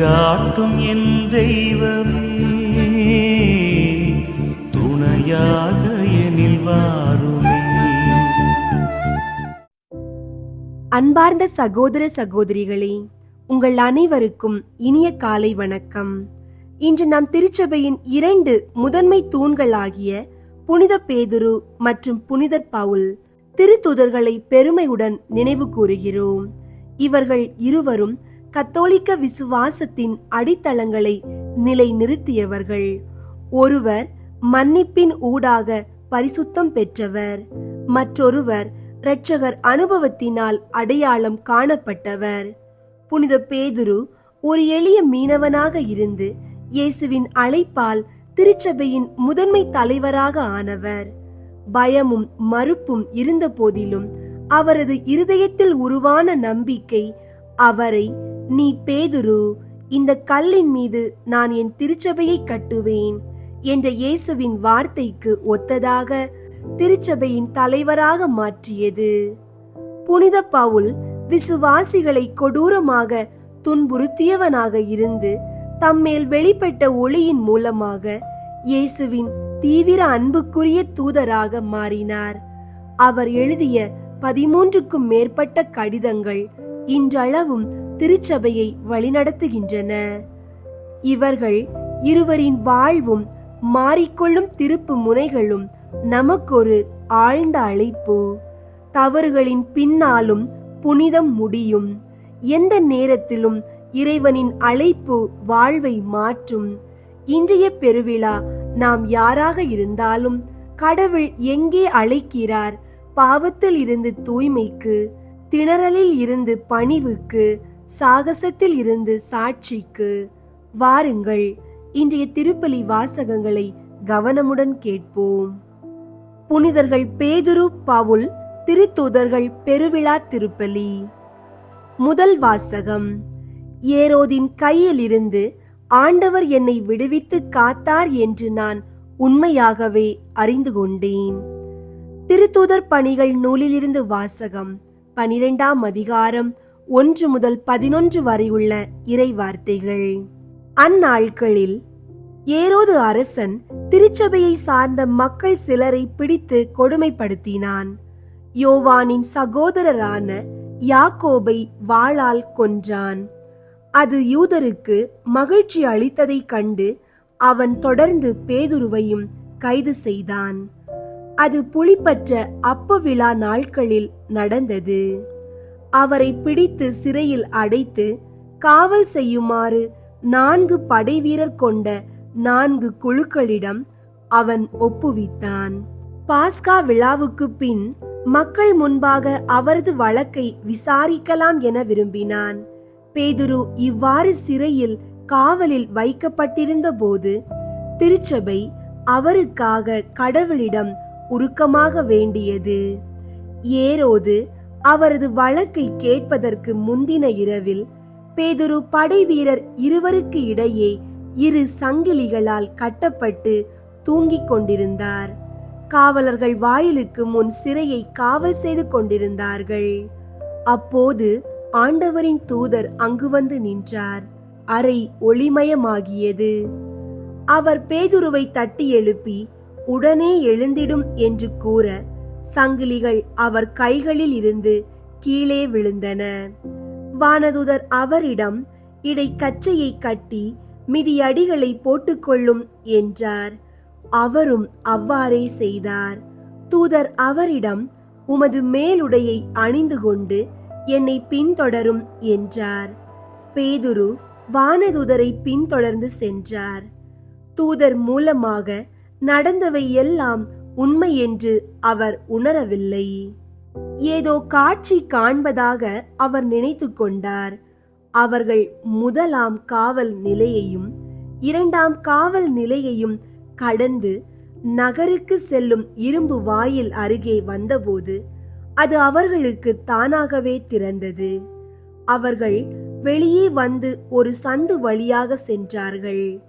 வழிகாட்டும் என் தெய்வமே. துணையாக எனில் வாருமே. அன்பார்ந்த சகோதர சகோதரிகளே உங்கள் அனைவருக்கும் இனிய காலை வணக்கம். இன்று நம் திருச்சபையின் இரண்டு முதன்மை தூண்களாகிய புனித பேதுரு மற்றும் புனிதர் பவுல் திருத்துதர்களை பெருமையுடன் நினைவு கூறுகிறோம். இவர்கள் இருவரும் கத்தோலிக்க விசுவாசத்தின் அடித்தளங்களை நிலைநிறுத்தியவர்கள். ஒருவர் மன்னிப்பின் ஊடாக பரிசுத்தம் பெற்றவர். மற்றொருவர் இரட்சகர் அனுபவத்தினால் அடையாளம் காணப்பட்டவர். புனித பேதுரு ஒரு எளிய மீனவனாக இருந்து இயேசுவின் அழைப்பால் திருச்சபையின் முதன்மை தலைவராக ஆனவர். பயமும் மறுப்பும் இருந்த போதிலும் அவரது இருதயத்தில் உருவான நம்பிக்கை அவரை நீ பேதுரு இந்த கல்லின் மீது நான் என் திருச்சபையை கட்டுவேன் என்ற இயேசுவின் வார்த்தைக்கு ஒத்ததாக திருச்சபையின் தலைவராக மாற்றியது. புனித பவுல் விசுவாசிகளை கொடூரமாக துன்புறுத்தியவனாக இருந்து தம்மேல் வெளிப்பட்ட ஒளியின் மூலமாக இயேசுவின் தீவிர அன்புக்குரிய தூதராக மாறினார். அவர் எழுதிய பதிமூன்றுக்கும் மேற்பட்ட கடிதங்கள் இன்றளவும் திருச்சபையை வழிநடத்துகின்றன. இவர்கள் இருவரின் வாழ்வும் மாறிக்கொள்ளும் திருப்பு முனைகளும் நமக்கொரு ஆழ்ந்த அழைப்பு. தவறுகளின் பின்னாலும் புனிதம் முடியும். எந்த நேரத்திலும் இறைவனின் அழைப்பு வாழ்வை மாற்றும். இன்றைய பெருவிழா நாம் யாராக இருந்தாலும் கடவுள் எங்கே அழைக்கிறார்? பாவத்தில் இருந்து தூய்மைக்கு திணறலில் இருந்து பணிவுக்கு சாகசத்தில் இருந்து சாட்சிக்கு வாருங்கள். இன்றைய திருப்பலி வாசகங்களை கவனமுடன் கேட்போம். புனிதர்கள் பேதுரு பவுல் திருத்தூதர்கள் பெருவிழா திருப்பலி. முதல் வாசகம். ஏரோதின் கையில் இருந்து ஆண்டவர் என்னை விடுவித்து காத்தார் என்று நான் உண்மையாகவே அறிந்து கொண்டேன். திருத்தூதர் பணிகள் நூலிலிருந்து வாசகம். பனிரெண்டாம் அதிகாரம் ஒன்று முதல் பதினொன்று வரை உள்ள இறை வார்த்தைகள் அந்நாட்களில் ஏரோது அரசன் திருச்சபையை சார்ந்த மக்கள் சிலரை பிடித்து கொடுமைப்படுத்தினான். யோவானின் சகோதரரான யாக்கோபை வாளால் கொன்றான். அது யூதருக்கு மகிழ்ச்சி அளித்ததைக் கண்டு அவன் தொடர்ந்து பேதுருவையும் கைது செய்தான். அது புளிப்பற்ற அப்ப விழா நாட்களில் நடந்தது. அவரை பிடித்து சிறையில் அடைத்து காவல் செய்யுமாறு நான்கு படைவீரர் கொண்ட நான்கு குழுக்களிடம் அவன் ஒப்புவித்தான். பாஸ்கா விழாவுக்கு பின் மக்கள் முன்பாக அவரது வழக்கை விசாரிக்கலாம் என விரும்பினான். பேதுரு இவ்வாறு சிறையில் காவலில் வைக்கப்பட்டிருந்த போது திருச்சபை அவருக்காக கடவுளிடம் உருக்கமாக வேண்டியது. ஏரோது அவரது வழக்கை கேட்பதற்கு முந்தின இரவில் பேதுரு படைவீரர் இருவருக்கு இடையே இரு சங்கிலிகளால் கட்டப்பட்டு தூங்கிக் கொண்டிருந்தார். காவலர்கள் வாயிலுக்கு முன் சிறையை காவல் செய்து கொண்டிருந்தார்கள். அப்போது ஆண்டவரின் தூதர் அங்கு வந்து நின்றார். அறை ஒளிமயமாகியது. அவர் பேதுருவை தட்டி எழுப்பி உடனே எழுந்திடும் என்று கூற சங்கிலிகள் அவர் கைகளில் இருந்து கீழே விழுந்தன. வானதுதர் அவரிடம் இடை கச்சையை கட்டி மிதியடிகளை போட்டுக்கொள்ளும் என்றார். அவரும் அவ்வாறே செய்தார். தூதர் அவரிடம் உமது மேலுடையை அணிந்து கொண்டு என்னை பின்தொடரும் என்றார். பேதுரு வானதுதரை பின்தொடர்ந்து சென்றார். தூதர் மூலமாக நடந்தவை எல்லாம் உண்மை என்று அவர் உணரவில்லை. ஏதோ காட்சி காண்பதாக அவர் நினைத்து கொண்டார். அவர்கள் முதலாம் காவல் நிலையையும் இரண்டாம் காவல் நிலையையும் கடந்து நகருக்கு செல்லும் இரும்பு வாயில் அருகே வந்தபோது அது அவர்களுக்கு தானாகவே திறந்தது. அவர்கள் வெளியே வந்து ஒரு சந்து வழியாக சென்றார்கள்.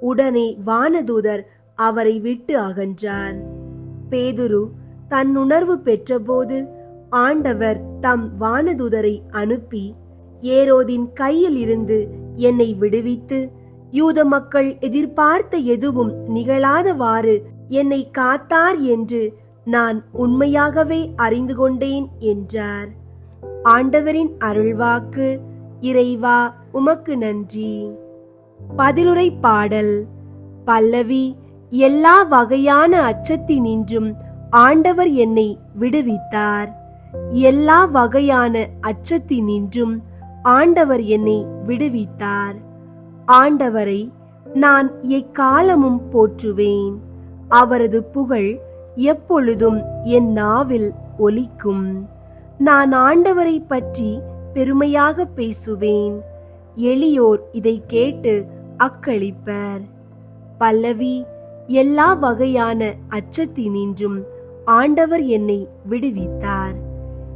உடனே வானதூதர் அவரை விட்டு அகன்றார். பேதுரு தன்னுணர்வு பெற்றபோது ஆண்டவர் தம் வானதூதரை அனுப்பி ஏரோதின் கையில் இருந்து என்னை விடுவித்து யூத மக்கள் எதிர்பார்த்த எதுவும் நிகழாதவாறு என்னை காத்தார் என்று நான் உண்மையாகவே அறிந்து கொண்டேன் என்றார். ஆண்டவரின் அருள்வாக்கு இறைவா உமக்கு நன்றி. பதிலுரை பாடல் பல்லவி எல்லா வகையான அச்சத்தினின்றும் ஆண்டவர் என்னை விடுவித்தார். எல்லா வகையான அச்சத்தினின்றும் ஆண்டவர் என்னை விடுவித்தார். ஆண்டவரை நான் எக்காலமும் போற்றுவேன். அவரது புகழ் எப்பொழுதும் என் நாவில் ஒலிக்கும். நான் ஆண்டவரை பற்றி பெருமையாக பேசுவேன். எளியோர் இதை கேட்டு அக்களிப்பர். பல்லவி எல்லா வகையான அச்சத்தினின்றும் ஆண்டவர் என்னை விடுவித்தார்.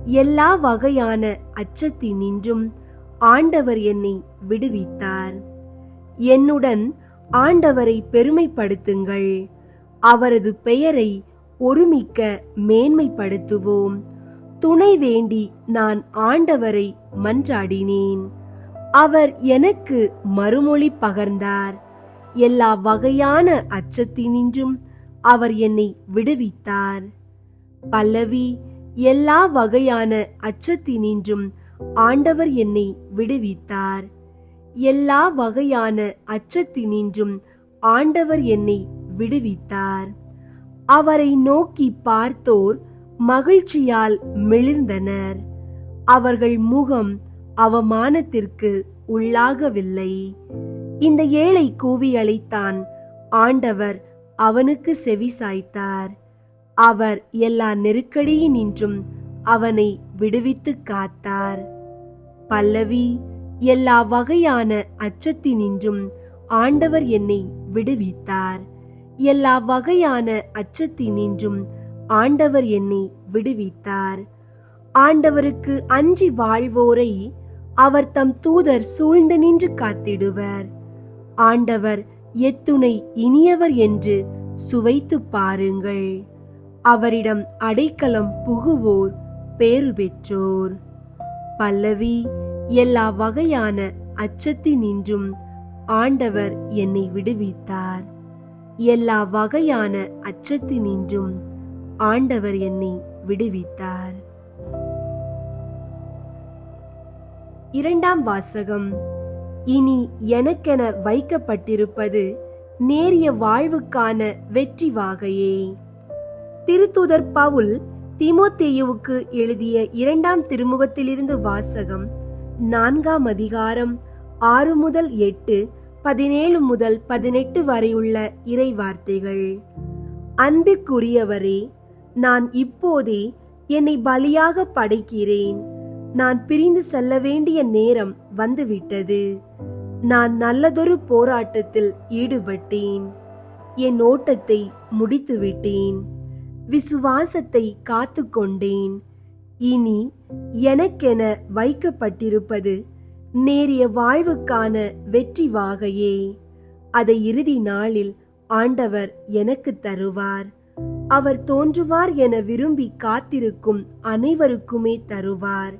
எல்லா வகையான அச்சத்தினின்றும் ஆண்டவர் என்னை விடுவித்தார். என்னுடன் ஆண்டவரை பெருமைப்படுத்துங்கள். அவரது பெயரை ஒருமிக்க மேன்மைப்படுத்துவோம். துணை வேண்டி நான் ஆண்டவரை மன்றாடினேன். அவர் எனக்கு மறுமொழி பகர்ந்தார். எல்லா வகையான அச்சத்தினின்றும் அவர் என்னை விடுவித்தார். பல்லவி எல்லா வகையான அச்சத்தினின்றும் ஆண்டவர் என்னை விடுவித்தார். எல்லா வகையான அச்சத்தினின்றும் ஆண்டவர் என்னை விடுவித்தார். அவரை நோக்கி பார்த்தோர் மகிழ்ச்சியால் மிளிர்ந்தனர். அவர்கள் முகம் அவமானத்திற்கு உள்ளாகவில்லை. இந்த ஏழை கூவி அழைத்தான். ஆண்டவர் அவனுக்கு செவி சாய்த்தார். அவர் எல்லா நெருக்கடியினின்றும் அவனை விடுவித்து காத்தார். பல்லவி எல்லா வகையான அச்சத்தினின்றும் ஆண்டவர் என்னை விடுவித்தார். எல்லா வகையான அச்சத்தினின்றும் ஆண்டவர் என்னை விடுவித்தார். ஆண்டவருக்கு அஞ்சி வாழ்வோரை அவர் தம் தூதர் சூழ்ந்து நின்று காத்திடுவர். ஆண்டவர் எத்துணை இனியவர் என்று சுவைத்து பாருங்கள். அவரிடம் அடைக்கலம் புகுவோர் பேறு பெற்றோர். பல்லவி எல்லா வகையான அச்சத்தினின்றும் ஆண்டவர் என்னை விடுவித்தார். எல்லா வகையான அச்சத்தினின்றும் ஆண்டவர் என்னை விடுவித்தார். இரண்டாம் வாசகம். இனி எனக்கென வைக்கப்பட்டிருப்பது நேரிய வாழ்வுக்கான வெற்றி வாகையே திருத்துதர் பவுல் திமோத்தேயுவுக்கு எழுதிய இரண்டாம் திருமுகத்திலிருந்து வாசகம் நான்காம் அதிகாரம் ஆறு முதல் எட்டு பதினேழு முதல் பதினெட்டு வரையுள்ள இறை வார்த்தைகள் அன்பிற்குரியவரே நான் இப்போதே என்னை பலியாக படைக்கிறேன். நான் பிரிந்து செல்ல வேண்டிய நேரம் வந்துவிட்டது. நான் நல்லதொரு போராட்டத்தில் ஈடுபட்டேன். என் ஓட்டத்தை முடித்துவிட்டேன். விசுவாசத்தை காத்து கொண்டேன் இனி எனக்கென வைக்கப்பட்டிருப்பது நேரிய வாழ்வுக்கான வெற்றி வாகையே அதை இறுதி நாளில் ஆண்டவர் எனக்கு தருவார். அவர் தோன்றுவார் என விரும்பி காத்திருக்கும் அனைவருக்குமே தருவார்.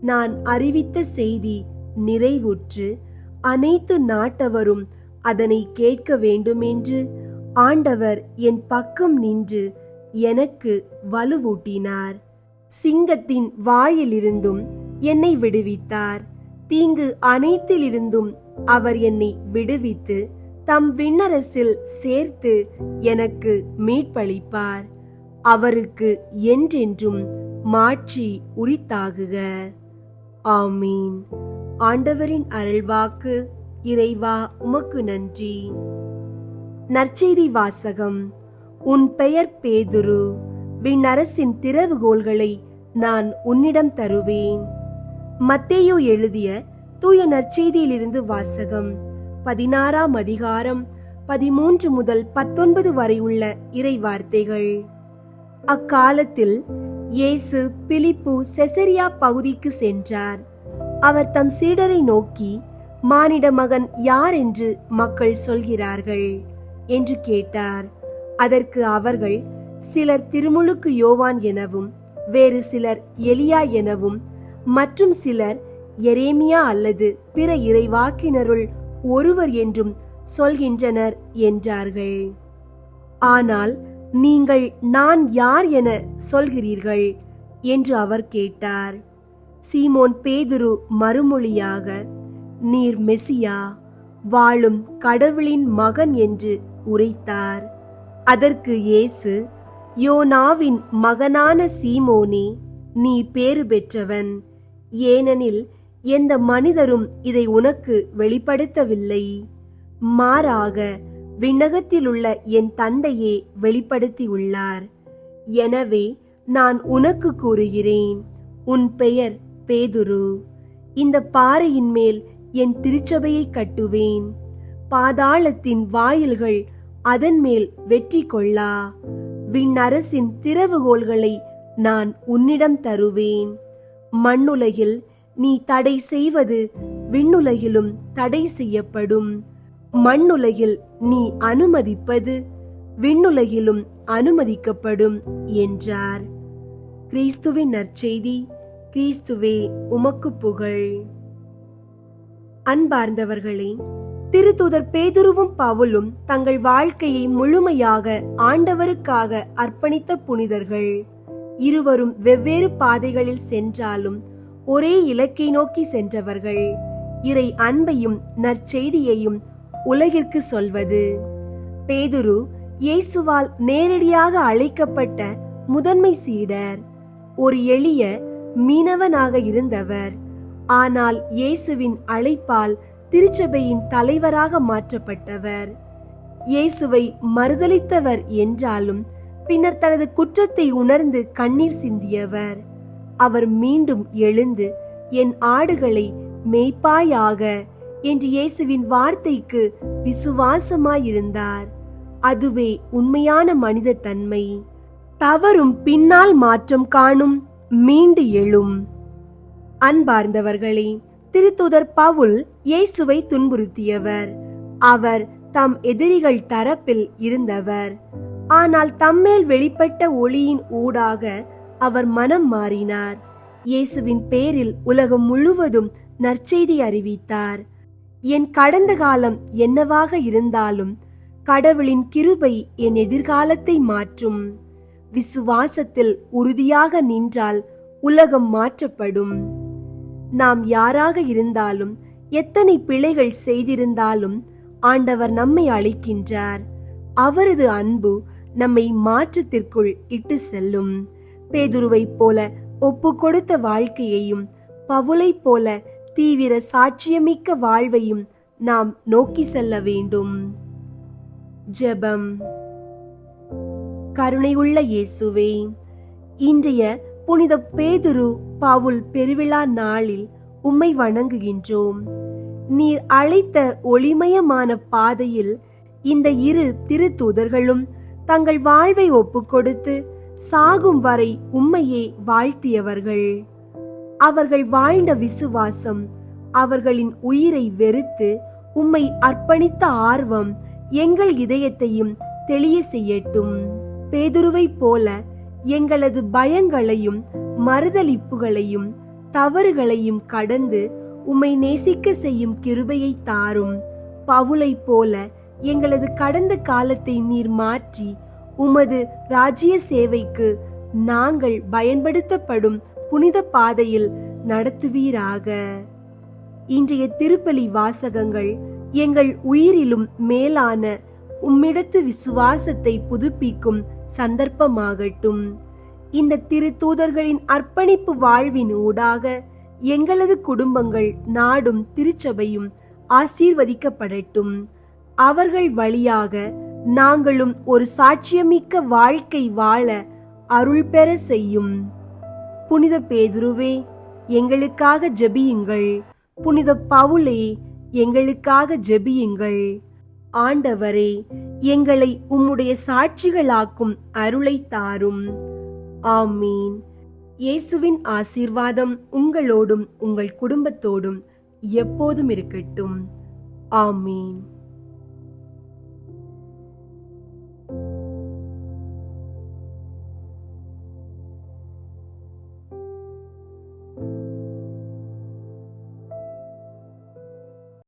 நான் அறிவித்த செய்தி நிறைவுற்று அனைத்து நாட்டவரும் அதனை கேட்க வேண்டுமென்று ஆண்டவர் என் பக்கம் நின்று எனக்கு வலுவூட்டினார். சிங்கத்தின் வாயிலிருந்தும் என்னை விடுவித்தார். தீங்கு அனைத்திலிருந்தும் அவர் என்னை விடுவித்து தம் விண்ணரசில் சேர்த்து எனக்கு மீட்பளிப்பார். அவருக்கு என்றென்றும் மாற்றி உரித்தாகுக. ஆமீன். ஆண்டவரின் அருள்வாக்கு இறைவா உமக்கு நன்றி. நற்செய்தி வாசகம் உன் பெயர் பேதுரு விண்ணரசின் திறவுகோள்களை நான் உன்னிடம் தருவேன். மத்தேயோ எழுதிய தூய நற்செய்தியிலிருந்து வாசகம் பதினாறாம் அதிகாரம் பதிமூன்று முதல் பத்தொன்பது வரை உள்ள இறை வார்த்தைகள் அக்காலத்தில் இயேசு பிலிப்பு செசரியா பகுதிக்கு சென்றார். அவர் தம் சீடரை நோக்கி மானிட மகன் யார் என்று மக்கள் சொல்கிறார்கள்? என்று கேட்டார். அதற்கு அவர்கள் சிலர் திருமுழுக்கு யோவான் எனவும் வேறு சிலர் எலியா எனவும் மற்றும் சிலர் எரேமியா அல்லது பிற இறைவாக்கினருள் ஒருவர் என்றும் சொல்கின்றனர் என்றார்கள். ஆனால் நீங்கள் நான் யார் என சொல்கிறீர்கள்? என்று அவர் கேட்டார். சீமோன் பேதுரு மறுமொழியாக நீர் மெசியா வாழும் கடவுளின் மகன் என்று உரைத்தார். அதற்கு இயேசு யோனாவின் மகனான சீமோனே நீ பேறு பெற்றவன். ஏனெனில் எந்த மனிதரும் இதை உனக்கு வெளிப்படுத்தவில்லை. மாறாக விண்ணகத்திலுள்ள என் தந்தையே வெளிப்படுத்தியுள்ளார். எனவே நான் உனக்கு கூறுகிறேன். உன் பெயர் பேதுரு இந்த பாறையின் மேல் என் திருச்சபையை கட்டுவேன். பாதாளத்தின் வாயில்கள் அதன் மேல் வெற்றி கொள்ளா. விண்ணரசின் திறவுகோல்களை நான் உன்னிடம் தருவேன். மண்ணுலகில் நீ தடை செய்வது விண்ணுலகிலும் தடை செய்யப்படும். மண்ணுலகில் நீ அனுமதிப்பது விண்ணுலகிலும் அனுமதிக்கப்படும் என்றார். கிறிஸ்துவின் நற்செய்தி. கிறிஸ்துவே உமக்கு புகழ். அன்பார்ந்தவர்களே திருத்துதர் பேதுருவும் பவுலும் தங்கள் வாழ்க்கையை முழுமையாக ஆண்டவருக்காக அர்ப்பணித்த புனிதர்கள். இருவரும் வெவ்வேறு பாதைகளில் சென்றாலும் ஒரே இலக்கை நோக்கி சென்றவர்கள். இறை அன்பையும் நற்செய்தியையும் உலகிற்கு சொல்வது. பேதுரு இயேசுவால் நேரடியாக அழைக்கப்பட்ட முதன்மை சீடர். ஒரு எளிய மீனவனாக இருந்தவர். ஆனால் இயேசுவின் அழைப்பால் திருச்சபையின் தலைவராக மாற்றப்பட்டவர். இயேசுவை மறுதலித்தவர் என்றாலும் பின்னர் தனது குற்றத்தை உணர்ந்து கண்ணீர் சிந்தியவர். அவர் மீண்டும் எழுந்து என் ஆடுகளை மேய்ப்பாயாக என்று இயேசுவின் வார்த்தைக்கு விசுவாசமாயிருந்தார். அதுவே உண்மையான மனித தன்மை தவறும் பின்னால் மாற்றம் காணும் மீண்டு எழும். அன்பார்ந்தவர்களே திருத்துதர் பவுல் இயேசுவை துன்புறுத்தியவர். அவர் தம் எதிரிகள் தரப்பில் இருந்தவர். ஆனால் தம்மேல் வெளிப்பட்ட ஒளியின் ஊடாக அவர் மனம் மாறினார். இயேசுவின் பேரில் உலகம் முழுவதும் நற்செய்தி அறிவித்தார். என் கடந்த காலம் என்னவாக இருந்தாலும் கடவுளின் கிருபை என் எதிர்காலத்தை மாற்றும். விசுவாசத்தில் உறுதியாக நின்றால் உலகம் மாற்றப்படும். நாம் யாராக இருந்தாலும் எத்தனை பிழைகள் செய்திருந்தாலும் ஆண்டவர் நம்மை அழைக்கின்றார். அவரது அன்பு நம்மை மாற்றத்திற்குள் இட்டு செல்லும். பேதுருவைப் போல ஒப்பு கொடுத்த வாழ்க்கையையும் பவுலைப் போல தீவிர சாட்சியமிக்க வாழ்வையும் நாம் நோக்கி செல்ல வேண்டும். ஜெபம். கருணையுள்ள இயேசுவே. இன்றைய புனித பேதுரு பவுல் பெருவிழா நாளில் உம்மை வணங்குகின்றோம். நீர் அழைத்த ஒளிமயமான பாதையில் இந்த இரு திருத்தூதர்களும் தங்கள் வாழ்வை ஒப்புக்கொடுத்து சாகும் வரை உம்மையே வாழ்த்தியவர்கள். அவர்கள் வாழ்ந்த விசுவாசம் அவர்களின் உயிரை வெறுத்து உம்மை அர்ப்பணித்த ஆர்வம் எங்கள் இதயத்தையும் தெளிய செய்யட்டும் பேதுருவைப் போல எங்களது பயங்களையும் மறுதலிப்புகளையும் தவறுகளையும் கடந்து உம்மை நேசிக்க செய்யும் கிருபையை தாரும். பவுலைப் போல எங்களது கடந்த காலத்தை நீர் மாற்றி உமது ராஜ்ய சேவைக்கு நாங்கள் பயன்படுத்தப்படும் புனித பாதையில் நடத்துவீராக. இன்றைய திருப்பலி வாசகங்கள் எங்கள் உயிரிலும் மேலான உம்மிடத்து விசுவாசத்தை புதுப்பிக்கும் சந்தர்ப்பமாகட்டும். இந்த திருத்தூதர்களின் அர்ப்பணிப்பு வாழ்வின் ஊடாக எங்களது குடும்பங்கள் நாடும் திருச்சபையும் ஆசீர்வதிக்கப்படட்டும். அவர்கள் வழியாக நாங்களும் ஒரு சாட்சியமிக்க வாழ்க்கை வாழ அருள் பெற செய்யும். புனித பேதுருவே எங்களுக்காக ஜெபியுங்கள். புனித பவுலே எங்களுக்காக ஜெபியுங்கள். ஆண்டவரே எங்களை உம்முடைய சாட்சிகளாக்கும் அருளை தாரும். ஆமீன். இயேசுவின் ஆசீர்வாதம் உங்களோடும் உங்கள் குடும்பத்தோடும் எப்போதும் இருக்கட்டும். ஆமீன்.